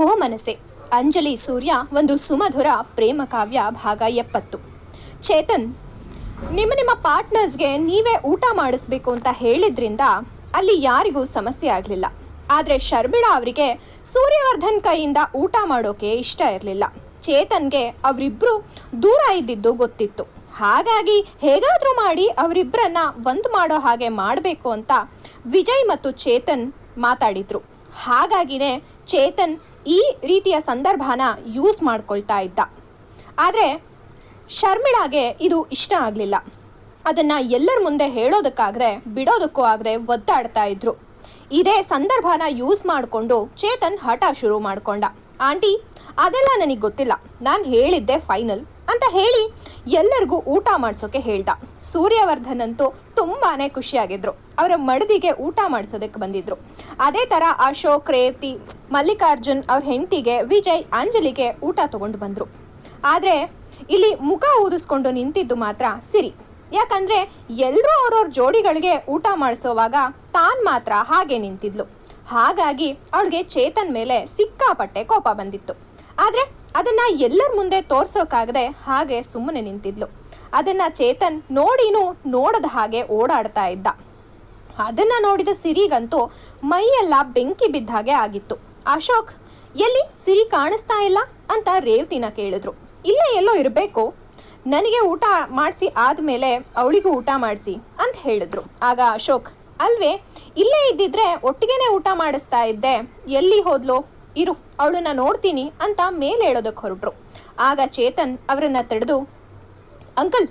ಓ ಮನಸ್ಸೆ. ಅಂಜಲಿ ಸೂರ್ಯ ಒಂದು ಸುಮಧುರ ಪ್ರೇಮ ಕಾವ್ಯ ಭಾಗ ಎಪ್ಪತ್ತು. ಚೇತನ್, ನಿಮ್ಮ ನಿಮ್ಮ ಪಾರ್ಟ್ನರ್ಸ್ಗೆ ನೀವೇ ಊಟ ಮಾಡಿಸ್ಬೇಕು ಅಂತ ಹೇಳಿದ್ರಿಂದ ಅಲ್ಲಿ ಯಾರಿಗೂ ಸಮಸ್ಯೆ ಆಗಲಿಲ್ಲ. ಆದರೆ ಶರ್ಮಿಳಾ ಅವರಿಗೆ ಸೂರ್ಯವರ್ಧನ್ ಕೈಯಿಂದ ಊಟ ಮಾಡೋಕೆ ಇಷ್ಟ ಇರಲಿಲ್ಲ. ಚೇತನ್ಗೆ ಅವರಿಬ್ಬರು ದೂರ ಇದ್ದಿದ್ದು ಗೊತ್ತಿತ್ತು. ಹಾಗಾಗಿ ಹೇಗಾದರೂ ಮಾಡಿ ಅವರಿಬ್ಬರನ್ನ ಒಂದು ಮಾಡೋ ಹಾಗೆ ಮಾಡಬೇಕು ಅಂತ ವಿಜಯ್ ಮತ್ತು ಚೇತನ್ ಮಾತಾಡಿದರು. ಹಾಗಾಗಿನೇ ಚೇತನ್ ಈ ರೀತಿಯ ಸಂದರ್ಭನ ಯೂಸ್ ಮಾಡ್ಕೊಳ್ತಾ ಇದ್ದ. ಆದರೆ ಶರ್ಮಿಳಾಗೆ ಇದು ಇಷ್ಟ ಆಗಲಿಲ್ಲ. ಅದನ್ನು ಎಲ್ಲರ ಮುಂದೆ ಹೇಳೋದಕ್ಕಾಗದೆ, ಬಿಡೋದಕ್ಕೂ ಆಗದೆ ಒದ್ದಾಡ್ತಾ ಇದ್ರು. ಇದೇ ಸಂದರ್ಭನ ಯೂಸ್ ಮಾಡಿಕೊಂಡು ಚೇತನ್ ಹಠ ಶುರು ಮಾಡಿಕೊಂಡ. ಆಂಟಿ, ಅದೆಲ್ಲ ನನಗೆ ಗೊತ್ತಿಲ್ಲ. ನಾನು ಹೇಳಿದ್ದೆ ಫೈನಲ್ ಅಂತ ಹೇಳಿ ಎಲ್ಲರಿಗೂ ಊಟ ಮಾಡಿಸೋಕೆ ಹೇಳ್ದ. ಸೂರ್ಯವರ್ಧನ್ ಅಂತೂ ತುಂಬಾ ಖುಷಿಯಾಗಿದ್ರು. ಅವರ ಮಡದಿಗೆ ಊಟ ಮಾಡಿಸೋದಕ್ಕೆ ಬಂದಿದ್ರು. ಅದೇ ಥರ ಅಶೋಕ್ ರೇತಿ ಮಲ್ಲಿಕಾರ್ಜುನ್ ಅವ್ರ ಹೆಂಡತಿಗೆ ವಿಜಯ್, ಅಂಜಲಿಗೆ ಊಟ ತಗೊಂಡು ಬಂದರು. ಆದರೆ ಇಲ್ಲಿ ಮುಖ ಊದಿಸ್ಕೊಂಡು ನಿಂತಿದ್ದು ಮಾತ್ರ ಸಿರಿ. ಯಾಕಂದ್ರೆ ಎಲ್ಲರೂ ಅವ್ರವ್ರ ಜೋಡಿಗಳಿಗೆ ಊಟ ಮಾಡಿಸೋವಾಗ ತಾನ್ ಮಾತ್ರ ಹಾಗೆ ನಿಂತಿದ್ಲು. ಹಾಗಾಗಿ ಅವಳಿಗೆ ಚೇತನ್ ಮೇಲೆ ಸಿಕ್ಕಾಪಟ್ಟೆ ಕೋಪ ಬಂದಿತ್ತು. ಆದರೆ ಅದನ್ನ ಎಲ್ಲರ ಮುಂದೆ ತೋರ್ಸೋಕ್ಕಾಗದೆ ಹಾಗೆ ಸುಮ್ಮನೆ ನಿಂತಿದ್ಲು. ಅದನ್ನ ಚೇತನ್ ನೋಡಿನೂ ನೋಡದ ಹಾಗೆ ಓಡಾಡ್ತಾ ಇದ್ದ. ಅದನ್ನ ನೋಡಿದ ಸಿರಿಗಂತೂ ಮೈಯೆಲ್ಲ ಬೆಂಕಿ ಬಿದ್ದ ಹಾಗೆ ಆಗಿತ್ತು. ಅಶೋಕ್, ಎಲ್ಲಿ ಸಿರಿ ಕಾಣಿಸ್ತಾ ಇಲ್ಲ? ಅಂತ ರೇವತಿನ ಕೇಳಿದ್ರು. ಇಲ್ಲೇ ಎಲ್ಲೋ ಇರಬೇಕು. ನನಗೆ ಊಟ ಮಾಡಿಸಿ ಆದಮೇಲೆ ಅವಳಿಗೂ ಊಟ ಮಾಡಿಸಿ ಅಂತ ಹೇಳಿದ್ರು. ಆಗ ಅಶೋಕ್, ಅಲ್ವೇ, ಇಲ್ಲೇ ಇದ್ದಿದ್ರೆ ಒಟ್ಟಿಗೆನೆ ಊಟ ಮಾಡಿಸ್ತಾ ಇದ್ದೆ. ಎಲ್ಲಿ ಹೋದ್ಲೋ? ಇರು, ಅವಳನ್ನ ನೋಡ್ತೀನಿ ಅಂತ ಮೇಲೆ ಹೇಳೋದಕ್ಕೆ ಹೊರಟ್ರು. ಆಗ ಚೇತನ್ ಅವರನ್ನ ತಡೆದು, ಅಂಕಲ್,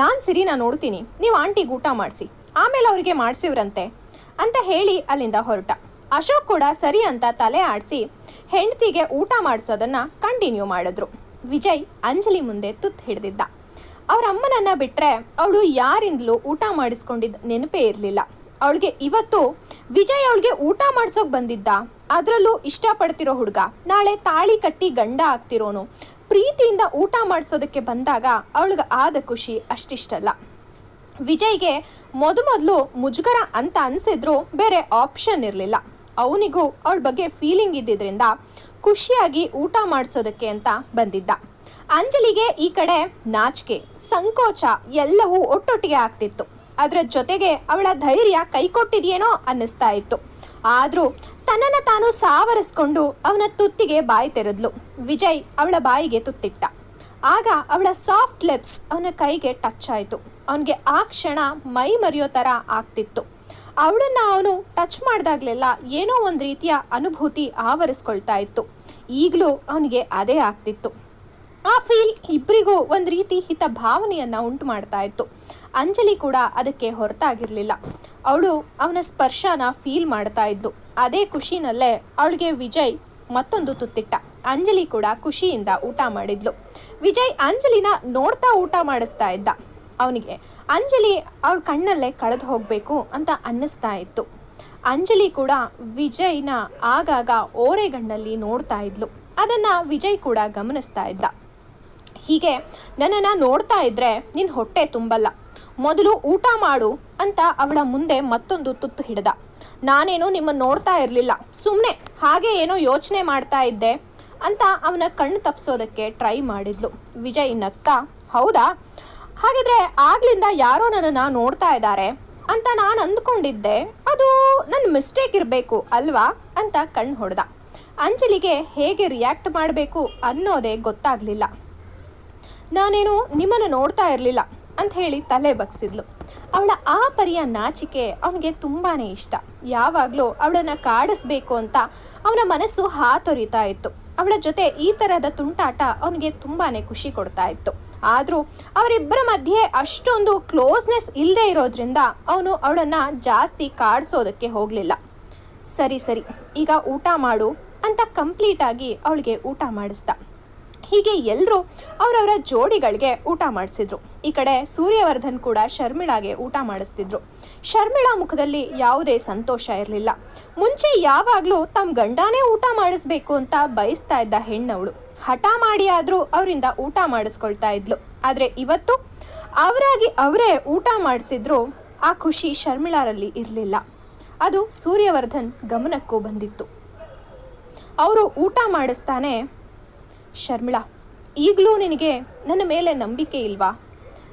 ನಾನು ಸಿರಿನ ನೋಡ್ತೀನಿ. ನೀವು ಆಂಟಿಗೆ ಊಟ ಮಾಡಿಸಿ. ಆಮೇಲೆ ಅವರಿಗೆ ಮಾಡಿಸಿವ್ರಂತೆ ಅಂತ ಹೇಳಿ ಅಲ್ಲಿಂದ ಹೊರಟ. ಅಶೋಕ್ ಕೂಡ ಸರಿ ಅಂತ ತಲೆ ಆಡಿಸಿ ಹೆಂಡತಿಗೆ ಊಟ ಮಾಡಿಸೋದನ್ನು ಕಂಟಿನ್ಯೂ ಮಾಡಿದ್ರು. ವಿಜಯ್ ಅಂಜಲಿ ಮುಂದೆ ತುತ್ತು ಹಿಡಿದಿದ್ದ. ಅವರ ಅಮ್ಮನನ್ನು ಬಿಟ್ಟರೆ ಅವಳು ಯಾರಿಂದಲೂ ಊಟ ಮಾಡಿಸ್ಕೊಂಡಿದ್ದ ನೆನಪೇ ಇರಲಿಲ್ಲ. ಅವಳಿಗೆ ಇವತ್ತು ವಿಜಯ್ ಅವಳಿಗೆ ಊಟ ಮಾಡ್ಸೋಕೆ ಬಂದಿದ್ದ. ಅದರಲ್ಲೂ ಇಷ್ಟಪಡ್ತಿರೋ ಹುಡುಗ. ನಾಳೆ ತಾಳಿ ಕಟ್ಟಿ ಗಂಡ ಆಗ್ತಿರೋನು. ಪ್ರೀತಿಯಿಂದ ಊಟ ಮಾಡಿಸೋದಕ್ಕೆ ಬಂದಾಗ ಅವಳಿಗೆ ಆದ ಖುಷಿ ಅಷ್ಟಿಷ್ಟಲ್ಲ. ವಿಜಯ್ಗೆ ಮೊದಮೊದಲು ಮುಜುಗರ ಅಂತ ಅನ್ಸಿದ್ರು ಬೇರೆ ಆಪ್ಷನ್ ಇರಲಿಲ್ಲ. ಅವನಿಗೂ ಅವಳ ಬಗ್ಗೆ ಫೀಲಿಂಗ್ ಇದ್ದಿದ್ರಿಂದ ಖುಷಿಯಾಗಿ ಊಟ ಮಾಡಿಸೋದಕ್ಕೆ ಅಂತ ಬಂದಿದ್ದ. ಅಂಜಲಿಗೆ ಈ ಕಡೆ ನಾಚಿಕೆ, ಸಂಕೋಚ ಎಲ್ಲವೂ ಒಟ್ಟೊಟ್ಟಿಗೆ ಆಗ್ತಿತ್ತು. ಅದರ ಜೊತೆಗೆ ಅವಳ ಧೈರ್ಯ ಕೈಕೊಟ್ಟಿದೆಯೇನೋ ಅನ್ನಿಸ್ತಾ ಇತ್ತು. ಆದರೂ ತನ್ನನ್ನು ತಾನು ಸಾವರಿಸ್ಕೊಂಡು ಅವನ ತುತ್ತಿಗೆ ಬಾಯಿ ತೆರೆದ್ಲು. ವಿಜಯ್ ಅವಳ ಬಾಯಿಗೆ ತುತ್ತಿಟ್ಟ. ಆಗ ಅವಳ ಸಾಫ್ಟ್ ಲಿಪ್ಸ್ ಅವನ ಕೈಗೆ ಟಚ್ ಆಯಿತು. ಅವನಿಗೆ ಆ ಕ್ಷಣ ಮೈ ಮರೆಯೋ ಥರ ಆಗ್ತಿತ್ತು. ಅವಳನ್ನ ಅವನು ಟಚ್ ಮಾಡಿದಾಗಲೆಲ್ಲ ಏನೋ ಒಂದು ರೀತಿಯ ಅನುಭೂತಿ ಆವರಿಸ್ಕೊಳ್ತಾ ಇತ್ತು. ಈಗಲೂ ಅವನಿಗೆ ಅದೇ ಆಗ್ತಿತ್ತು. ಆ ಫೀಲ್ ಇಬ್ಬರಿಗೂ ಒಂದು ರೀತಿ ಹಿತ ಭಾವನೆಯನ್ನು ಉಂಟು ಮಾಡ್ತಾ ಇತ್ತು. ಅಂಜಲಿ ಕೂಡ ಅದಕ್ಕೆ ಹೊರತಾಗಿರಲಿಲ್ಲ. ಅವಳು ಅವನ ಸ್ಪರ್ಶನ ಫೀಲ್ ಮಾಡ್ತಾ ಇದ್ಲು. ಅದೇ ಖುಷಿನಲ್ಲೇ ಅವಳಿಗೆ ವಿಜಯ್ ಮತ್ತೊಂದು ತುತ್ತಿಟ್ಟ. ಅಂಜಲಿ ಕೂಡ ಖುಷಿಯಿಂದ ಊಟ ಮಾಡಿದ್ಲು. ವಿಜಯ್ ಅಂಜಲಿನ ನೋಡ್ತಾ ಊಟ ಮಾಡಿಸ್ತಾ ಇದ್ದ. ಅವನಿಗೆ, ಅಂಜಲಿ ಅವ್ರ ಕಣ್ಣಲ್ಲೇ ಕಳೆದು ಹೋಗಬೇಕು ಅಂತ ಅನ್ನಿಸ್ತಾ ಇತ್ತು. ಅಂಜಲಿ ಕೂಡ ವಿಜಯ್ನ ಆಗಾಗ ಓರೆಗಣ್ಣಲ್ಲಿ ನೋಡ್ತಾ ಇದ್ಲು. ಅದನ್ನ ವಿಜಯ್ ಕೂಡ ಗಮನಿಸ್ತಾ ಇದ್ದ. ಹೀಗೆ ನನ್ನನ್ನು ನೋಡ್ತಾ ಇದ್ರೆ ನಿನ್ನ ಹೊಟ್ಟೆ ತುಂಬಲ್ಲ. ಮೊದಲು ಊಟ ಮಾಡು ಅಂತ ಅವಳ ಮುಂದೆ ಮತ್ತೊಂದು ತುತ್ತು ಹಿಡ್ದ. ನಾನೇನು ನಿಮ್ಮನ್ನು ನೋಡ್ತಾ ಇರಲಿಲ್ಲ. ಸುಮ್ಮನೆ ಹಾಗೆ ಏನೋ ಯೋಚನೆ ಮಾಡ್ತಾ ಇದ್ದೆ ಅಂತ ಅವನ ಕಣ್ಣು ತಪ್ಪಿಸೋದಕ್ಕೆ ಟ್ರೈ ಮಾಡಿದ್ಲು. ವಿಜಯ್ ನಗ್ತಾ, ಹೌದಾ? ಹಾಗಿದ್ರೆ ಆಗ್ಲಿಂದ ಯಾರೋ ನನ್ನನ್ನು ನೋಡ್ತಾ ಇದ್ದಾರೆ ಅಂತ ನಾನು ಅಂದ್ಕೊಂಡಿದ್ದೆ. ಅದು ನನ್ನ ಮಿಸ್ಟೇಕ್ ಇರಬೇಕು, ಅಲ್ವಾ? ಅಂತ ಕಣ್ಣು ಹೊಡೆದ. ಅಂಜಲಿಗೆ ಹೇಗೆ ರಿಯಾಕ್ಟ್ ಮಾಡಬೇಕು ಅನ್ನೋದೇ ಗೊತ್ತಾಗಲಿಲ್ಲ. ನಾನೇನು ನಿಮ್ಮನ್ನು ನೋಡ್ತಾ ಇರಲಿಲ್ಲ. ಅಂತ ಹೇಳಿ ತಲೆ ಬಗ್ಸಿದ್ಲು. ಅವಳ ಆ ಪರಿಯ ನಾಚಿಕೆ ಅವನಿಗೆ ತುಂಬಾ ಇಷ್ಟ. ಯಾವಾಗಲೂ ಅವಳನ್ನು ಕಾಡಿಸ್ಬೇಕು ಅಂತ ಅವನ ಮನಸ್ಸು ಹಾತೊರಿತಾ ಇತ್ತು. ಅವಳ ಜೊತೆ ಈ ಥರದ ತುಂಟಾಟ ಅವನಿಗೆ ತುಂಬಾ ಖುಷಿ ಕೊಡ್ತಾ ಇತ್ತು. ಆದರೂ ಅವರಿಬ್ಬರ ಮಧ್ಯೆ ಅಷ್ಟೊಂದು ಕ್ಲೋಸ್ನೆಸ್ ಇಲ್ಲದೆ ಇರೋದ್ರಿಂದ ಅವನು ಅವಳನ್ನು ಜಾಸ್ತಿ ಕಾಡಿಸೋದಕ್ಕೆ ಹೋಗಲಿಲ್ಲ. ಸರಿ ಸರಿ, ಈಗ ಊಟ ಮಾಡು ಅಂತ ಕಂಪ್ಲೀಟಾಗಿ ಅವಳಿಗೆ ಊಟ ಮಾಡಿಸ್ದ. ಹೀಗೆ ಎಲ್ಲರೂ ಅವರವರ ಜೋಡಿಗಳಿಗೆ ಊಟ ಮಾಡಿಸಿದ್ರು. ಈ ಕಡೆ ಸೂರ್ಯವರ್ಧನ್ ಕೂಡ ಶರ್ಮಿಳಾಗೆ ಊಟ ಮಾಡಿಸ್ತಿದ್ರು. ಶರ್ಮಿಳಾ ಮುಖದಲ್ಲಿ ಯಾವುದೇ ಸಂತೋಷ ಇರಲಿಲ್ಲ. ಮುಂಚೆ ಯಾವಾಗಲೂ ತಮ್ಮ ಗಂಡನೇ ಊಟ ಮಾಡಿಸ್ಬೇಕು ಅಂತ ಬಯಸ್ತಾ ಇದ್ದ ಹೆಣ್ಣವಳು. ಹಠ ಮಾಡಿ ಆದರೂ ಅವರಿಂದ ಊಟ ಮಾಡಿಸ್ಕೊಳ್ತಾ ಇದ್ಲು. ಆದರೆ ಇವತ್ತು ಅವರಾಗಿ ಅವರೇ ಊಟ ಮಾಡಿಸಿದ್ರು ಆ ಖುಷಿ ಶರ್ಮಿಳಾರಲ್ಲಿ ಇರಲಿಲ್ಲ. ಅದು ಸೂರ್ಯವರ್ಧನ್ ಗಮನಕ್ಕೂ ಬಂದಿತ್ತು. ಅವರು ಊಟ ಮಾಡಿಸ್ತಾನೆ ಶರ್ಮಿಳಾ, ಈಗಲೂ ನಿನಗೆ ನನ್ನ ಮೇಲೆ ನಂಬಿಕೆ ಇಲ್ವಾ?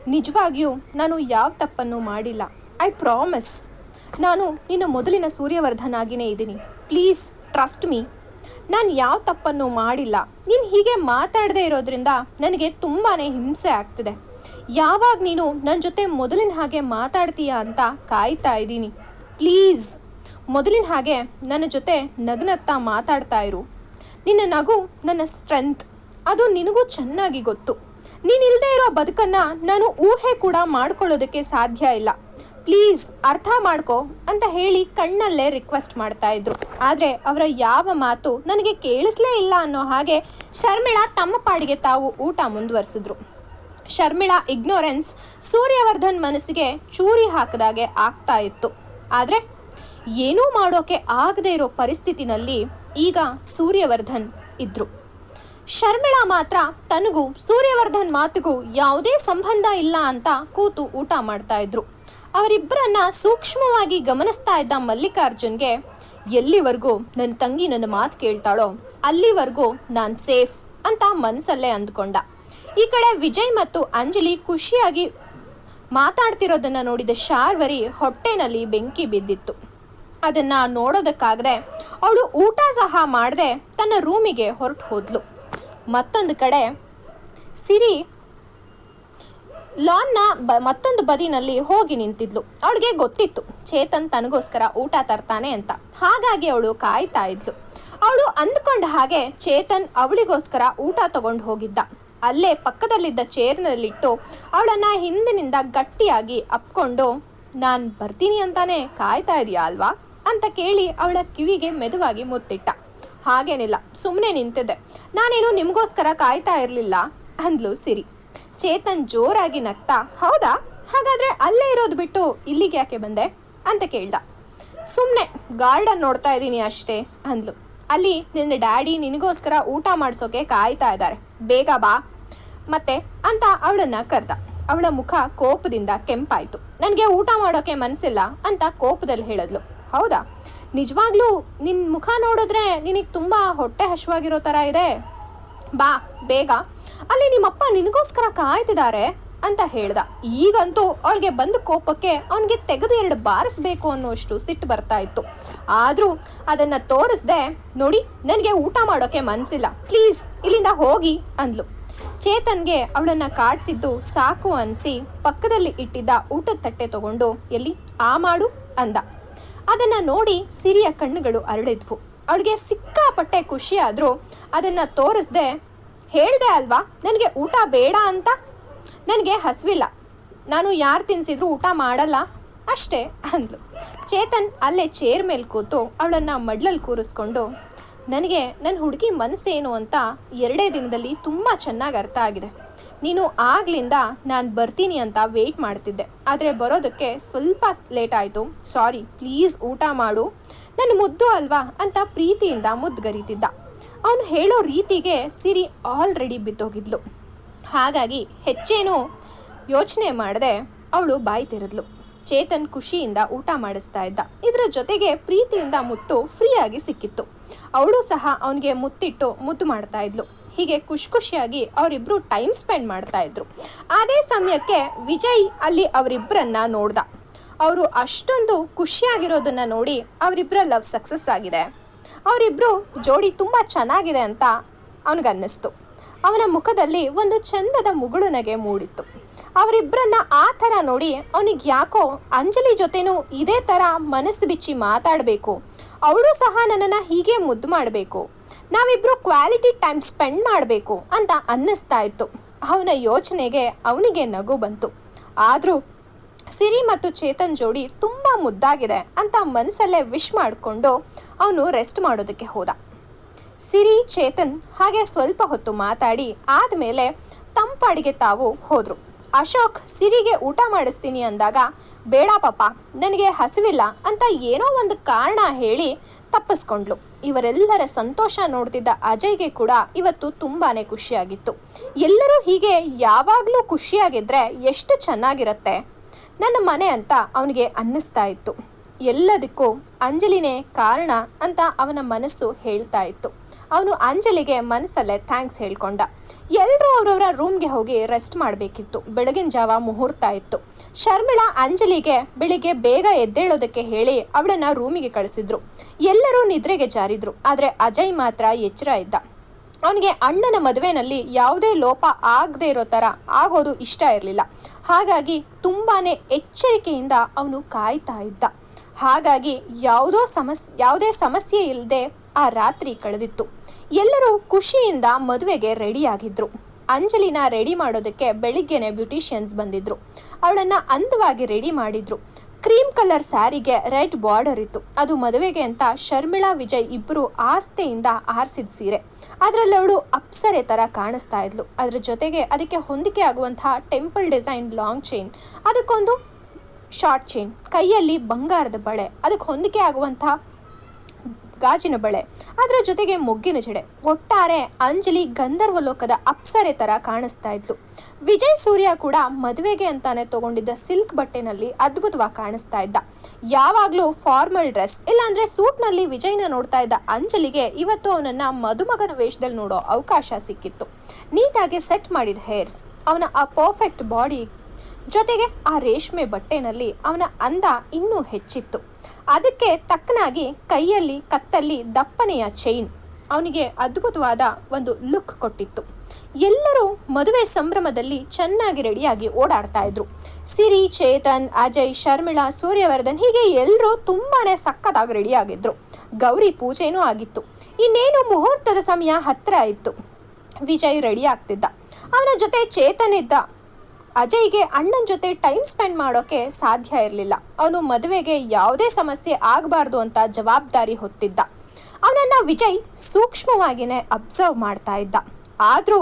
ನಿಜವಾಗಿಯೂ ನಾನು ಯಾವ ತಪ್ಪನ್ನು ಮಾಡಿಲ್ಲ ಐ ಪ್ರಾಮಿಸ್ ನಾನು ನಿನ್ನ ಮೊದಲಿನ ಸೂರ್ಯವರ್ಧನಾಗಿಯೇ ಇದ್ದೀನಿ. ಪ್ಲೀಸ್ ಟ್ರಸ್ಟ್ ಮೀ ನಾನು ಯಾವ ತಪ್ಪನ್ನು ಮಾಡಿಲ್ಲ. ನೀನು ಹೀಗೆ ಮಾತಾಡದೇ ಇರೋದ್ರಿಂದ ನನಗೆ ತುಂಬಾ ಹಿಂಸೆ ಆಗ್ತಿದೆ. ಯಾವಾಗ ನೀನು ನನ್ನ ಜೊತೆ ಮೊದಲಿನ ಹಾಗೆ ಮಾತಾಡ್ತೀಯಾ ಅಂತ ಕಾಯ್ತಾ ಇದ್ದೀನಿ. ಪ್ಲೀಸ್ ಮೊದಲಿನ ಹಾಗೆ ನನ್ನ ಜೊತೆ ನಗ್ನಗ್ತಾ ಮಾತಾಡ್ತಾ ಇರು. ನಿನ್ನ ನಗು ನನ್ನ ಸ್ಟ್ರೆಂತ್ ಅದು ನಿನಗೂ ಚೆನ್ನಾಗಿ ಗೊತ್ತು. ನೀನಿಲ್ಲದೆ ಇರೋ ಬದುಕನ್ನು ನಾನು ಊಹೆ ಕೂಡ ಮಾಡ್ಕೊಳ್ಳೋದಕ್ಕೆ ಸಾಧ್ಯ ಇಲ್ಲ. ಪ್ಲೀಸ್ ಅರ್ಥ ಮಾಡ್ಕೊ ಅಂತ ಹೇಳಿ ಕಣ್ಣಲ್ಲೇ ರಿಕ್ವೆಸ್ಟ್ ಮಾಡ್ತಾ ಇದ್ರು. ಆದರೆ ಅವರ ಯಾವ ಮಾತು ನನಗೆ ಕೇಳಿಸ್ಲೇ ಇಲ್ಲ ಅನ್ನೋ ಹಾಗೆ ಶರ್ಮಿಳಾ ತಮ್ಮ ಪಾಡಿಗೆ ತಾವು ಊಟ ಮುಂದುವರಿಸಿದ್ರು. ಶರ್ಮಿಳಾ ಇಗ್ನೋರೆನ್ಸ್ ಸೂರ್ಯವರ್ಧನ್ ಮನಸ್ಸಿಗೆ ಚೂರಿ ಹಾಕದಾಗೆ ಆಗ್ತಾ ಇತ್ತು. ಆದರೆ ಏನೂ ಮಾಡೋಕೆ ಆಗದೇ ಇರೋ ಪರಿಸ್ಥಿತಿನಲ್ಲಿ ಈಗ ಸೂರ್ಯವರ್ಧನ್ ಇದ್ರು. ಶರ್ಮಿಳಾ ಮಾತ್ರ ತನಗೂ ಸೂರ್ಯವರ್ಧನ್ ಮಾತಿಗೂ ಯಾವುದೇ ಸಂಬಂಧ ಇಲ್ಲ ಅಂತ ಕೂತು ಊಟ ಮಾಡ್ತಾ ಇದ್ರು. ಅವರಿಬ್ಬರನ್ನ ಸೂಕ್ಷ್ಮವಾಗಿ ಗಮನಿಸ್ತಾ ಇದ್ದ ಮಲ್ಲಿಕಾರ್ಜುನ್ಗೆ, ಎಲ್ಲಿವರೆಗೂ ನನ್ನ ತಂಗಿ ನನ್ನ ಮಾತು ಕೇಳ್ತಾಳೋ, ಅಲ್ಲಿವರೆಗೂ ನಾನು ಸೇಫ್ ಅಂತ ಮನಸ್ಸಲ್ಲೇ ಅಂದ್ಕೊಂಡ. ಈ ಕಡೆ ವಿಜಯ್ ಮತ್ತು ಅಂಜಲಿ ಖುಷಿಯಾಗಿ ಮಾತಾಡ್ತಿರೋದನ್ನ ನೋಡಿದ ಶಾರ್ವರಿ ಹೊಟ್ಟೆನಲ್ಲಿ ಬೆಂಕಿ ಬಿದ್ದಿತ್ತು. ಅದನ್ನ ನೋಡೋದಕ್ಕಾಗದೆ ಅವಳು ಊಟ ಸಹ ಮಾಡದೆ ತನ್ನ ರೂಮಿಗೆ ಹೊರಟು ಹೋದ್ಲು. ಮತ್ತೊಂದು ಕಡೆ, ಸಿರಿ ಲಾನ್ನ ಬ, ಮತ್ತೊಂದು ಬದಿನಲ್ಲಿ ಹೋಗಿ ನಿಂತಿದ್ಲು. ಅವಳಿಗೆ ಗೊತ್ತಿತ್ತು, ಚೇತನ್ ತನಗೋಸ್ಕರ ಊಟ ತರ್ತಾನೆ ಅಂತ. ಹಾಗಾಗಿ ಅವಳು ಕಾಯ್ತಾ ಇದ್ಲು. ಅವಳು ಅಂದ್ಕೊಂಡ ಹಾಗೆ ಚೇತನ್ ಅವಳಿಗೋಸ್ಕರ ಊಟ ತಗೊಂಡು ಹೋಗಿದ್ದ. ಅಲ್ಲೇ ಪಕ್ಕದಲ್ಲಿದ್ದ ಚೇರ್ನಲ್ಲಿಟ್ಟು ಅವಳನ್ನ ಹಿಂದಿನಿಂದ ಗಟ್ಟಿಯಾಗಿ ಅಪ್ಕೊಂಡು, ನಾನು ಬರ್ತೀನಿ ಅಂತಾನೆ ಕಾಯ್ತಾ ಇದೆಯಾ ಅಲ್ವಾ? ಅಂತ ಕೇಳಿ ಅವಳ ಕಿವಿಗೆ ಮೆದುವಾಗಿ ಮುತ್ತಿಟ್ಟ. ಹಾಗೇನಿಲ್ಲ ಸುಮ್ಮನೆ ನಿಂತಿದ್ದೆ. ನಾನೇನು ನಿಮಗೋಸ್ಕರ ಕಾಯ್ತಾ ಇರಲಿಲ್ಲ? ಅಂದ್ಲು ಸಿರಿ. ಚೇತನ್ ಜೋರಾಗಿ ನಗ್ತಾ, ಹೌದಾ? ಹಾಗಾದ್ರೆ ಅಲ್ಲೇ ಇರೋದು ಬಿಟ್ಟು ಇಲ್ಲಿಗೆ ಯಾಕೆ ಬಂದೆ? ಅಂತ ಕೇಳ್ದ. ಸುಮ್ಮನೆ ಗಾರ್ಡನ್ ನೋಡ್ತಾ ಇದ್ದೀನಿ ಅಷ್ಟೇ, ಅಂದ್ಲು. ಅಲ್ಲಿ ನಿನ್ನ ಡ್ಯಾಡಿ ನಿನಗೋಸ್ಕರ ಊಟ ಮಾಡಿಸೋಕೆ ಕಾಯ್ತಾ ಇದ್ದಾರೆ. ಬೇಗ ಬಾ. ಮತ್ತೆ ಅಂತ ಅವಳನ್ನ ಕರೆದ. ಅವಳ ಮುಖ ಕೋಪದಿಂದ ಕೆಂಪಾಯಿತು. ನನಗೆ ಊಟ ಮಾಡೋಕೆ ಮನಸ್ಸಿಲ್ಲ ಅಂತ ಕೋಪದಲ್ಲಿ ಹೇಳಿದ್ಲು. ಹೌದಾ? ನಿಜವಾಗ್ಲೂ ನಿನ್ನ ಮುಖ ನೋಡಿದ್ರೆ ನಿನಗೆ ತುಂಬ ಹೊಟ್ಟೆ ಹಶುವಾಗಿರೋ ಥರ ಇದೆ. ಬಾ, ಬೇಗ. ಅಲ್ಲಿ ನಿಮ್ಮಪ್ಪ ನಿನಗೋಸ್ಕರ ಕಾಯ್ತಿದ್ದಾರೆ ಅಂತ ಹೇಳ್ದ. ಈಗಂತೂ ಅವಳಿಗೆ ಬಂದ ಕೋಪಕ್ಕೆ ಅವನಿಗೆ ತೆಗೆದು ಎರಡು ಬಾರಿಸ್ಬೇಕು ಅನ್ನೋಷ್ಟು ಸಿಟ್ಟು ಬರ್ತಾ ಇತ್ತು. ಆದರೂ ಅದನ್ನು ತೋರಿಸ್ದೆ, ನೋಡಿ, ನನಗೆ ಊಟ ಮಾಡೋಕೆ ಮನಸ್ಸಿಲ್ಲ ಪ್ಲೀಸ್, ಇಲ್ಲಿಂದ ಹೋಗಿ, ಅಂದ್ಲು. ಚೇತನ್ಗೆ ಅವಳನ್ನ ಕಾಡ್ಸಿದ್ದು ಸಾಕು ಅನಿಸಿ ಪಕ್ಕದಲ್ಲಿ ಇಟ್ಟಿದ್ದ ಊಟದ ತಟ್ಟೆ ತಗೊಂಡು, ಎಲ್ಲಿ, ಆ ಮಾಡು, ಅಂದ. ಅದನ್ನ ನೋಡಿ ಸಿರಿಯ ಕಣ್ಣುಗಳು ಅರಳಿದ್ವು. ಅವಳಿಗೆ ಸಿಕ್ಕಾಪಟ್ಟೆ ಖುಷಿಯಾದರೂ. ಅದನ್ನು ತೋರಿಸ್ದೆ, ಹೇಳಿದೆ ಅಲ್ವಾ, ನನಗೆ ಊಟ ಬೇಡ ಅಂತ? ನನಗೆ ಹಸಿವಿಲ್ಲ. ನಾನು ಯಾರು ತಿನ್ಸಿದ್ರು ಊಟ ಮಾಡಲ್ಲ. ಅಷ್ಟೇ, ಅಂದ್ಲು. ಚೇತನ್ ಅಲ್ಲೇ ಚೇರ್ ಮೇಲೆ ಕೂತು ಅವಳನ್ನು ಮಡ್ಲಲ್ಲಿ ಕೂರಿಸ್ಕೊಂಡು, ನನಗೆ ನನ್ನ ಹುಡುಗಿ ಮನಸ್ಸೇನು ಅಂತ ಎರಡೇ ದಿನದಲ್ಲಿ ತುಂಬ ಚೆನ್ನಾಗಿ ಅರ್ಥ ಆಗಿದೆ. ನೀನು ಆಗ್ಲಿಂದ ನಾನು ಬರ್ತೀನಿ ಅಂತ ವೆಯ್ಟ್ ಮಾಡ್ತಿದ್ದೆ. ಆದರೆ ಬರೋದಕ್ಕೆ ಸ್ವಲ್ಪ ಲೇಟ್ ಆಯಿತು. ಸಾರಿ ಪ್ಲೀಸ್ ಊಟ ಮಾಡು. ನನ್ನ ಮುದ್ದು ಅಲ್ವಾ ಅಂತ ಪ್ರೀತಿಯಿಂದ ಮುದ್ದುಗರಿತಿದ್ದ ಅವನು ಹೇಳೋ ರೀತಿಗೆ ಸಿರಿ ಆಲ್ರೆಡಿ ಬಿದ್ದೋಗಿದ್ಲು. ಹಾಗಾಗಿ ಹೆಚ್ಚೇನು ಯೋಚನೆ ಮಾಡದೆ ಅವಳು ಬಾಯಿ ತೆರೆದ್ಲು. ಚೇತನ್ ಖುಷಿಯಿಂದ ಊಟ ಮಾಡಿಸ್ತಾ ಇದ್ದ. ಇದರ ಜೊತೆಗೆ ಪ್ರೀತಿಯಿಂದ ಮುತ್ತು ಫ್ರೀಯಾಗಿ ಸಿಕ್ಕಿತ್ತು. ಅವಳು ಸಹ ಅವನಿಗೆ ಮುತ್ತಿಟ್ಟು ಮುದ್ದು ಮಾಡ್ತಾ ಇದ್ಲು. ಹೀಗೆ ಖುಷಿ ಖುಷಿಯಾಗಿ ಅವರಿಬ್ಬರು ಟೈಮ್ ಸ್ಪೆಂಡ್ ಮಾಡ್ತಾ ಇದ್ರು. ಅದೇ ಸಮಯಕ್ಕೆ ವಿಜಯ್ ಅಲ್ಲಿ ಅವರಿಬ್ಬರನ್ನ ನೋಡ್ದ. ಅವರು ಅಷ್ಟೊಂದು ಖುಷಿಯಾಗಿರೋದನ್ನ ನೋಡಿ ಅವರಿಬ್ಬರ ಲವ್ ಸಕ್ಸಸ್ ಆಗಿದೆ. ಅವರಿಬ್ಬರು ಜೋಡಿ ತುಂಬ ಚೆನ್ನಾಗಿದೆ ಅಂತ ಅವನಿಗನ್ನಿಸ್ತು. ಅವನ ಮುಖದಲ್ಲಿ ಒಂದು ಚಂದದ ಮುಗುಳುನಗೆ ಮೂಡಿತ್ತು. ಅವರಿಬ್ಬರನ್ನ ಆ ಥರ ನೋಡಿ ಅವನಿಗೆ ಯಾಕೋ ಅಂಜಲಿ ಜೊತೆನೂ ಇದೇ ಥರ ಮನಸ್ಸು ಬಿಚ್ಚಿ ಮಾತಾಡಬೇಕು. ಅವಳು ಸಹ ನನ್ನನ್ನು ಹೀಗೆ ಮುದ್ದು ಮಾಡಬೇಕು. ನಾವಿಬ್ಬರು ಕ್ವಾಲಿಟಿ ಟೈಮ್ ಸ್ಪೆಂಡ್ ಮಾಡಬೇಕು ಅಂತ ಅನ್ನಿಸ್ತಾ ಇತ್ತು. ಅವನ ಯೋಚನೆಗೆ ಅವನಿಗೆ ನಗು ಬಂತು. ಆದರೂ, ಸಿರಿ ಮತ್ತು ಚೇತನ್ ಜೋಡಿ ತುಂಬ ಮುದ್ದಾಗಿದೆ ಅಂತ ಮನಸ್ಸಲ್ಲೇ ವಿಶ್ ಮಾಡಿಕೊಂಡು ಅವನು ರೆಸ್ಟ್ ಮಾಡೋದಕ್ಕೆ ಹೋದ. ಸಿರಿ, ಚೇತನ್ ಹಾಗೆ ಸ್ವಲ್ಪ ಹೊತ್ತು ಮಾತಾಡಿ ಆದಮೇಲೆ ತಂಪಾಡಿಗೆ ತಾವು ಹೋದರು. ಅಶೋಕ್, ಸಿರಿಗೆ ಊಟ ಮಾಡಿಸ್ತೀನಿ ಅಂದಾಗ ಬೇಡ ಪಾಪ, ನನಗೆ ಹಸಿವಿಲ್ಲ ಅಂತ ಏನೋ ಒಂದು ಕಾರಣ ಹೇಳಿ ತಪ್ಪಿಸ್ಕೊಂಡ್ಲು. ಇವರೆಲ್ಲರ ಸಂತೋಷ ನೋಡ್ತಿದ್ದ ಅಜಯ್ಗೆ ಕೂಡ ಇವತ್ತು ತುಂಬಾ ಖುಷಿಯಾಗಿತ್ತು. ಎಲ್ಲರೂ ಹೀಗೆ ಯಾವಾಗಲೂ ಖುಷಿಯಾಗಿದ್ದರೆ ಎಷ್ಟು ಚೆನ್ನಾಗಿರುತ್ತೆ? ನನ್ನ ಮನೆ ಅಂತ ಅವನಿಗೆ ಅನ್ನಿಸ್ತಾ ಇತ್ತು. ಎಲ್ಲದಕ್ಕೂ ಅಂಜಲಿನೇ ಕಾರಣ ಅಂತ ಅವನ ಮನಸ್ಸು ಹೇಳ್ತಾ ಇತ್ತು. ಅವನು ಅಂಜಲಿಗೆ ಮನಸ್ಸಲ್ಲೇ ಥ್ಯಾಂಕ್ಸ್ ಹೇಳ್ಕೊಂಡ. ಎಲ್ಲರೂ ಅವರವರ ರೂಮ್ಗೆ ಹೋಗಿ ರೆಸ್ಟ್ ಮಾಡಬೇಕಿತ್ತು. ಬೆಳಗಿನ ಜಾವ ಮುಹೂರ್ತ ಇತ್ತು. ಶರ್ಮಿಳಾ ಅಂಜಲಿಗೆ ಬೆಳಿಗ್ಗೆ ಬೇಗ ಎದ್ದೇಳೋದಕ್ಕೆ ಹೇಳಿ ಅವಳನ್ನ ರೂಮಿಗೆ ಕಳಿಸಿದ್ರು. ಎಲ್ಲರೂ ನಿದ್ರೆಗೆ ಜಾರಿದ್ರು, ಆದರೆ ಅಜಯ್ ಮಾತ್ರ ಎಚ್ಚರ ಇದ್ದ. ಅವನಿಗೆ ಅಣ್ಣನ ಮದುವೆನಲ್ಲಿ ಯಾವುದೇ ಲೋಪ ಆಗದೆ ಇರೋ ಥರ ಆಗೋದು ಇಷ್ಟ ಇರಲಿಲ್ಲ. ಹಾಗಾಗಿ ತುಂಬಾ ಎಚ್ಚರಿಕೆಯಿಂದ ಅವನು ಕಾಯ್ತಾ ಇದ್ದ. ಹಾಗಾಗಿ ಯಾವುದೋ ಸಮಸ್, ಯಾವುದೇ ಸಮಸ್ಯೆ ಇಲ್ಲದೆ ಆ ರಾತ್ರಿ ಕಳೆದಿತ್ತು. ಎಲ್ಲರೂ ಖುಷಿಯಿಂದ ಮದುವೆಗೆ ರೆಡಿಯಾಗಿದ್ರು ಅಂಜಲಿನ ರೆಡಿ ಮಾಡೋದಕ್ಕೆ ಬೆಳಿಗ್ಗೆನೆ ಬ್ಯೂಟಿಷಿಯನ್ಸ್ ಬಂದಿದ್ರು. ಅವಳನ್ನ ಅಂದವಾಗಿ ರೆಡಿ ಮಾಡಿದ್ರು. ಕ್ರೀಮ್ ಕಲರ್ ಸ್ಯಾರಿಗೆ ರೆಡ್ ಬಾರ್ಡರ್ ಇತ್ತು. ಅದು ಮದುವೆಗೆ ಅಂತ ಶರ್ಮಿಳಾ, ವಿಜಯ್ ಇಬ್ಬರು ಆಸ್ತೆಯಿಂದ ಆರಿಸಿದ ಸೀರೆ. ಅದರಲ್ಲಿ ಅವಳು ಅಪ್ಸರೆ ಥರ ಕಾಣಿಸ್ತಾ ಇದ್ಲು. ಅದರ ಜೊತೆಗೆ ಅದಕ್ಕೆ ಹೊಂದಿಕೆ ಆಗುವಂತಹ ಟೆಂಪಲ್ ಡಿಸೈನ್ ಲಾಂಗ್ ಚೈನ್, ಅದಕ್ಕೊಂದು ಶಾರ್ಟ್ ಚೈನ್, ಕೈಯಲ್ಲಿ ಬಂಗಾರದ ಬಳೆ, ಅದಕ್ಕೆ ಹೊಂದಿಕೆ ಆಗುವಂತಹ ಗಾಜಿನ ಬಳೆ. ಅದರ ಜೊತೆಗೆ ಮೊಗ್ಗಿನ ಜಡೆ. ಒಟ್ಟಾರೆ ಅಂಜಲಿ ಗಂಧರ್ವ ಲೋಕದ ಅಪ್ಸರೆ ಥರ ಕಾಣಿಸ್ತಾ ಇದ್ಲು. ವಿಜಯ್ ಸೂರ್ಯ ಕೂಡ ಮದುವೆಗೆ ಅಂತಾನೆ ತಗೊಂಡಿದ್ದ ಸಿಲ್ಕ್ ಬಟ್ಟೆನಲ್ಲಿ ಅದ್ಭುತವಾಗಿ ಕಾಣಿಸ್ತಾ ಇದ್ದ. ಯಾವಾಗಲೂ ಫಾರ್ಮಲ್ ಡ್ರೆಸ್, ಇಲ್ಲಾಂದ್ರೆ ಸೂಟ್ನಲ್ಲಿ ವಿಜಯ್ನ ನೋಡ್ತಾ ಇದ್ದ ಅಂಜಲಿಗೆ ಇವತ್ತು ಅವನನ್ನ ಮದುಮಗನ ವೇಷದಲ್ಲಿ ನೋಡೋ ಅವಕಾಶ ಸಿಕ್ಕಿತ್ತು. ನೀಟಾಗಿ ಸೆಟ್ ಮಾಡಿದ ಹೇರ್ಸ್. ಅವನ ಆ ಪರ್ಫೆಕ್ಟ್ ಬಾಡಿ ಜೊತೆಗೆ ಆ ರೇಷ್ಮೆ ಬಟ್ಟೆನಲ್ಲಿ ಅವನ ಅಂದ ಇನ್ನೂ ಹೆಚ್ಚಿತ್ತು. ಅದಕ್ಕೆ ತಕ್ಕನಾಗಿ ಕೈಯಲ್ಲಿ ಕತ್ತಲ್ಲಿ ದಪ್ಪನೆಯ ಚೈನ್ ಅವನಿಗೆ ಅದ್ಭುತವಾದ ಒಂದು ಲುಕ್ ಕೊಟ್ಟಿತ್ತು. ಎಲ್ಲರೂ ಮದುವೆ ಸಂಭ್ರಮದಲ್ಲಿ ಚೆನ್ನಾಗಿ ರೆಡಿಯಾಗಿ ಓಡಾಡ್ತಾ ಇದ್ರು. ಸಿರಿ, ಚೇತನ್, ಅಜಯ್, ಶರ್ಮಿಳಾ, ಸೂರ್ಯವರ್ಧನ್ ಹೀಗೆ ಎಲ್ಲರೂ ತುಂಬಾನೇ ಸಕ್ಕತ್ತಾಗಿ ರೆಡಿಯಾಗಿದ್ರು ಗೌರಿ ಪೂಜೆನೂ ಆಗಿತ್ತು. ಇನ್ನೇನು ಮುಹೂರ್ತದ ಸಮಯ ಹತ್ತಿರ ಇತ್ತು. ವಿಜಯ್ ರೆಡಿ ಆಗ್ತಿದ್ದ. ಅವನ ಜೊತೆ ಚೇತನ್ ಇದ್ದ ಅಜಯ್ಗೆ ಅಣ್ಣನ ಜೊತೆ ಟೈಮ್ ಸ್ಪೆಂಡ್ ಮಾಡೋಕೆ ಸಾಧ್ಯ ಇರಲಿಲ್ಲ. ಅವನು ಮದುವೆಗೆ ಯಾವುದೇ ಸಮಸ್ಯೆ ಆಗಬಾರ್ದು ಅಂತ ಜವಾಬ್ದಾರಿ ಹೊತ್ತಿದ್ದ. ಅವನನ್ನು ವಿಜಯ್ ಸೂಕ್ಷ್ಮವಾಗಿಯೇ ಅಬ್ಸರ್ವ್ ಮಾಡ್ತಾ ಇದ್ದ. ಆದರೂ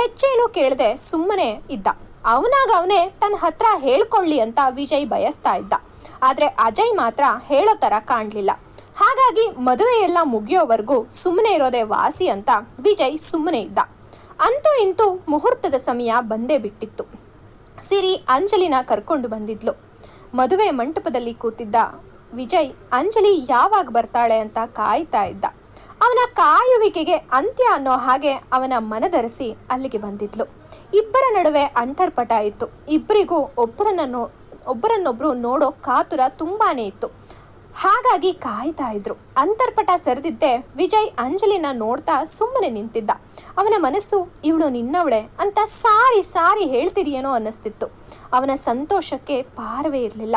ಹೆಚ್ಚೇನು ಕೇಳದೆ ಸುಮ್ಮನೆ ಇದ್ದ. ಅವನಾಗ ಅವನೇ ತನ್ನ ಹತ್ರ ಹೇಳ್ಕೊಳ್ಳಿ ಅಂತ ವಿಜಯ್ ಬಯಸ್ತಾ ಇದ್ದ. ಆದರೆ ಅಜಯ್ ಮಾತ್ರ ಹೇಳೋ ಥರ ಕಾಣಲಿಲ್ಲ. ಹಾಗಾಗಿ ಮದುವೆ ಮುಗಿಯೋವರೆಗೂ ಸುಮ್ಮನೆ ಇರೋದೇ ವಾಸಿ ಅಂತ ವಿಜಯ್ ಸುಮ್ಮನೆ ಇದ್ದ. ಅಂತೂ ಇಂತೂ ಮುಹೂರ್ತದ ಸಮಯ ಬಂದೇ ಬಿಟ್ಟಿತ್ತು. ಸಿರಿ ಅಂಜಲಿನ ಕರ್ಕೊಂಡು ಬಂದಿದ್ಲು. ಮದುವೆ ಮಂಟಪದಲ್ಲಿ ಕೂತಿದ್ದ ವಿಜಯ್ ಅಂಜಲಿ ಯಾವಾಗ ಬರ್ತಾಳೆ ಅಂತ ಕಾಯ್ತಾ ಇದ್ದ. ಅವನ ಕಾಯುವಿಕೆಗೆ ಅಂತ್ಯ ಅನ್ನೋ ಹಾಗೆ ಅವನ ಮನದರಸಿ ಅಲ್ಲಿಗೆ ಬಂದಿದ್ಲು. ಇಬ್ಬರ ನಡುವೆ ಅಂತರ್ಪಟ ಇತ್ತು. ಇಬ್ಬರಿಗೂ ಒಬ್ಬರನ್ನ ನೋ ಒಬ್ಬರನ್ನೊಬ್ಬರು ನೋಡೋ ಕಾತುರ ತುಂಬಾನೇ ಇತ್ತು. ಹಾಗಾಗಿ ಕಾಯ್ತಾ ಇದ್ರು. ಅಂತರ್ಪಟ ಸರಿದಿದ್ದೆ ವಿಜಯ್ ಅಂಜಲಿನ ನೋಡ್ತಾ ಸುಮ್ಮನೆ ನಿಂತಿದ್ದ. ಅವನ ಮನಸ್ಸು, ಇವಳು ನಿನ್ನವಳೆ ಅಂತ ಸಾರಿ ಸಾರಿ ಹೇಳ್ತಿದೆಯೇನೋ ಅನ್ನಿಸ್ತಿತ್ತು. ಅವನ ಸಂತೋಷಕ್ಕೆ ಪಾರವೇ ಇರಲಿಲ್ಲ.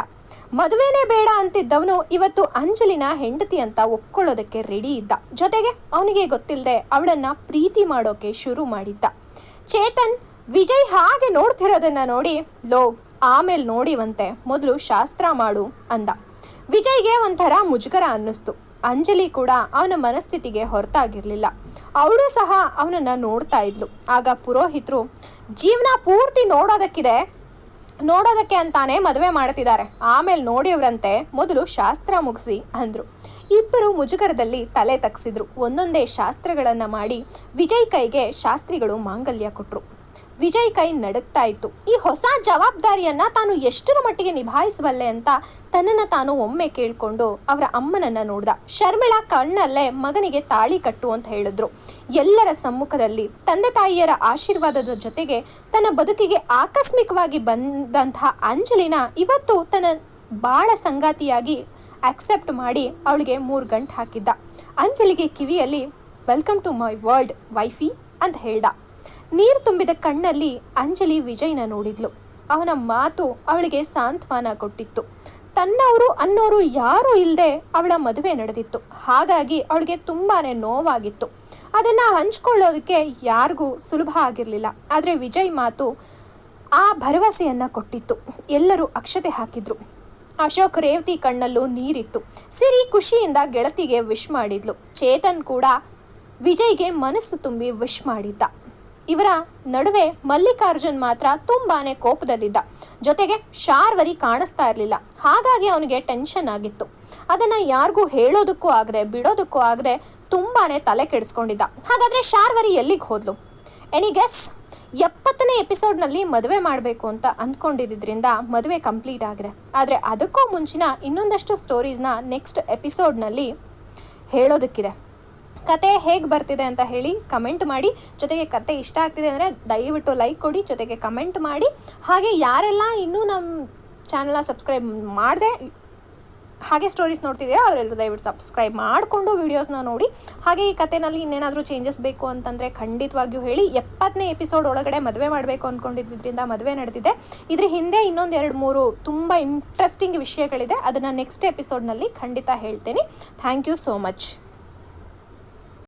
ಮದುವೆನೇ ಬೇಡ ಅಂತಿದ್ದವನು ಇವತ್ತು ಅಂಜಲಿನ ಹೆಂಡತಿ ಅಂತ ಒಪ್ಕೊಳ್ಳೋದಕ್ಕೆ ರೆಡಿ ಇದ್ದ. ಜೊತೆಗೆ ಅವನಿಗೆ ಗೊತ್ತಿಲ್ಲದೆ ಅವಳನ್ನ ಪ್ರೀತಿ ಮಾಡೋಕೆ ಶುರು ಮಾಡಿದ್ದ. ಚೇತನ್, ವಿಜಯ್ ಹಾಗೆ ನೋಡ್ತಿರೋದನ್ನು ನೋಡಿ, ಲೋ, ಆಮೇಲೆ ನೋಡಿವಂತೆ, ಮೊದಲು ಶಾಸ್ತ್ರ ಮಾಡು ಅಂದ. ವಿಜಯ್ಗೆ ಒಂಥರ ಮುಜುಗರ ಅನ್ನಿಸ್ತು. ಅಂಜಲಿ ಕೂಡ ಅವನ ಮನಸ್ಥಿತಿಗೆ ಹೊರತಾಗಿರಲಿಲ್ಲ. ಅವಳು ಸಹ ಅವನನ್ನ ನೋಡ್ತಾ ಇದ್ಲು. ಆಗ ಪುರೋಹಿತರು, ಜೀವನ ಪೂರ್ತಿ ನೋಡೋದಕ್ಕಿದೆ, ನೋಡೋದಕ್ಕೆ ಅಂತಾನೆ ಮದುವೆ ಮಾಡ್ತಿದ್ದಾರೆ. ಆಮೇಲೆ ನೋಡಿವ್ರಂತೆ, ಮೊದಲು ಶಾಸ್ತ್ರ ಮುಗಿಸಿ, ಅಂದ್ರು. ಇಬ್ಬರು ಮುಜುಗರದಲ್ಲಿ ತಲೆ ತಗ್ಸಿದ್ರು. ಒಂದೊಂದೇ ಶಾಸ್ತ್ರಗಳನ್ನ ಮಾಡಿ ವಿಜಯ್ ಕೈಗೆ ಶಾಸ್ತ್ರಿಗಳು ಮಾಂಗಲ್ಯ ಕೊಟ್ರು. ವಿಜಯ್ ಕೈ ನಡುಗ್ತಾ ಇತ್ತು. ಈ ಹೊಸ ಜವಾಬ್ದಾರಿಯನ್ನ ತಾನು ಎಷ್ಟರ ಮಟ್ಟಿಗೆ ನಿಭಾಯಿಸಬಲ್ಲೆ ಅಂತ ತನ್ನನ್ನು ತಾನು ಒಮ್ಮೆ ಕೇಳಿಕೊಂಡು ಅವರ ಅಮ್ಮನನ್ನು ನೋಡ್ದ. ಶರ್ಮಿಳಾ ಕಣ್ಣಲ್ಲೇ ಮಗನಿಗೆ ತಾಳಿ ಕಟ್ಟು ಅಂತ ಹೇಳಿದ್ರು. ಎಲ್ಲರ ಸಮ್ಮುಖದಲ್ಲಿ ತಂದೆ ತಾಯಿಯರ ಆಶೀರ್ವಾದದ ಜೊತೆಗೆ ತನ್ನ ಬದುಕಿಗೆ ಆಕಸ್ಮಿಕವಾಗಿ ಬಂದಂತಹ ಅಂಜಲಿನ ಇವತ್ತು ತನ್ನ ಬಾಳ ಸಂಗಾತಿಯಾಗಿ ಅಕ್ಸೆಪ್ಟ್ ಮಾಡಿ ಅವಳಿಗೆ ಮೂರು ಗಂಟು ಹಾಕಿದ್ದ. ಅಂಜಲಿಗೆ ಕಿವಿಯಲ್ಲಿ welcome to my world wifey ಅಂತ ಹೇಳ್ದ. ನೀರು ತುಂಬಿದ ಕಣ್ಣಲ್ಲಿ ಅಂಜಲಿ ವಿಜಯ್ನ ನೋಡಿದ್ಲು. ಅವನ ಮಾತು ಅವಳಿಗೆ ಸಾಂತ್ವನ ಕೊಟ್ಟಿತ್ತು. ತನ್ನವರು ಅನ್ನೋರು ಯಾರೂ ಇಲ್ಲದೆ ಅವಳ ಮದುವೆ ನಡೆದಿತ್ತು. ಹಾಗಾಗಿ ಅವಳಿಗೆ ತುಂಬಾನೇ ನೋವಾಗಿತ್ತು. ಅದನ್ನು ಹಂಚ್ಕೊಳ್ಳೋದಕ್ಕೆ ಯಾರಿಗೂ ಸುಲಭ ಆಗಿರಲಿಲ್ಲ. ಆದರೆ ವಿಜಯ್ ಮಾತು ಆ ಭರವಸೆಯನ್ನು ಕೊಟ್ಟಿತ್ತು. ಎಲ್ಲರೂ ಅಕ್ಷತೆ ಹಾಕಿದ್ರು. ಅಶೋಕ್ ರೇವತಿ ಕಣ್ಣಲ್ಲೂ ನೀರಿತ್ತು. ಸಿರಿ ಖುಷಿಯಿಂದ ಗೆಳತಿಗೆ ವಿಶ್ ಮಾಡಿದ್ಲು. ಚೇತನ್ ಕೂಡ ವಿಜಯ್ಗೆ ಮನಸ್ಸು ತುಂಬಿ ವಿಶ್ ಮಾಡಿದ್ದ. ಇವರ ನಡುವೆ ಮಲ್ಲಿಕಾರ್ಜುನ್ ಮಾತ್ರ ತುಂಬಾನೇ ಕೋಪದಲ್ಲಿದ್ದ. ಜೊತೆಗೆ ಶಾರ್ವರಿ ಕಾಣಿಸ್ತಾ ಇರಲಿಲ್ಲ. ಹಾಗಾಗಿ ಅವನಿಗೆ ಟೆನ್ಷನ್ ಆಗಿತ್ತು. ಅದನ್ನ ಯಾರಿಗೂ ಹೇಳೋದಕ್ಕೂ ಆಗದೆ, ಬಿಡೋದಕ್ಕೂ ಆಗದೆ ತುಂಬಾನೇ ತಲೆ ಕೆಡಿಸ್ಕೊಂಡಿದ್ದ. ಹಾಗಾದ್ರೆ ಶಾರ್ವರಿ ಎಲ್ಲಿಗೆ ಹೋದ್ಲು? ಎನಿ ಗೆಸ್ ಎಪ್ಪತ್ತನೇ ಎಪಿಸೋಡ್ನಲ್ಲಿ ಮದುವೆ ಮಾಡಬೇಕು ಅಂತ ಅಂದ್ಕೊಂಡಿದ್ದರಿಂದ ಮದುವೆ ಕಂಪ್ಲೀಟ್ ಆಗಿದೆ. ಆದರೆ ಅದಕ್ಕೂ ಮುಂಚಿನ ಇನ್ನೊಂದಷ್ಟು ಸ್ಟೋರೀಸ್ನ ನೆಕ್ಸ್ಟ್ ಎಪಿಸೋಡ್ನಲ್ಲಿ ಹೇಳೋದಕ್ಕಿದೆ. ಕತೆ ಹೇಗೆ ಬರ್ತಿದೆ ಅಂತ ಹೇಳಿ ಕಮೆಂಟ್ ಮಾಡಿ. ಜೊತೆಗೆ ಕತೆ ಇಷ್ಟ ಆಗ್ತಿದೆ ಅಂದರೆ ದಯವಿಟ್ಟು ಲೈಕ್ ಕೊಡಿ, ಜೊತೆಗೆ ಕಮೆಂಟ್ ಮಾಡಿ. ಹಾಗೆ ಯಾರೆಲ್ಲ ಇನ್ನೂ ನಮ್ಮ ಚಾನಲ್ನ ಸಬ್ಸ್ಕ್ರೈಬ್ ಮಾಡದೆ, ಹಾಗೆ ಸ್ಟೋರೀಸ್ ನೋಡ್ತಿದ್ದೀರಾ, ಅವರೆಲ್ಲರೂ ದಯವಿಟ್ಟು ಸಬ್ಸ್ಕ್ರೈಬ್ ಮಾಡಿಕೊಂಡು ವೀಡಿಯೋಸ್ನ ನೋಡಿ. ಹಾಗೆ ಈ ಕಥೆನಲ್ಲಿ ಇನ್ನೇನಾದರೂ ಚೇಂಜಸ್ ಬೇಕು ಅಂತಂದರೆ ಖಂಡಿತವಾಗಿಯೂ ಹೇಳಿ. ಎಪ್ಪತ್ತನೇ ಎಪಿಸೋಡ್ ಒಳಗಡೆ ಮದುವೆ ಮಾಡಬೇಕು ಅಂದ್ಕೊಂಡಿದ್ದರಿಂದ ಮದುವೆ ನಡೆದಿದೆ. ಇದ್ರ ಹಿಂದೆ ಇನ್ನೊಂದು ಎರಡು ಮೂರು ತುಂಬ ಇಂಟ್ರೆಸ್ಟಿಂಗ್ ವಿಷಯಗಳಿದೆ. ಅದನ್ನು ನೆಕ್ಸ್ಟ್ ಎಪಿಸೋಡ್ನಲ್ಲಿ ಖಂಡಿತ ಹೇಳ್ತೀನಿ. Thank you so much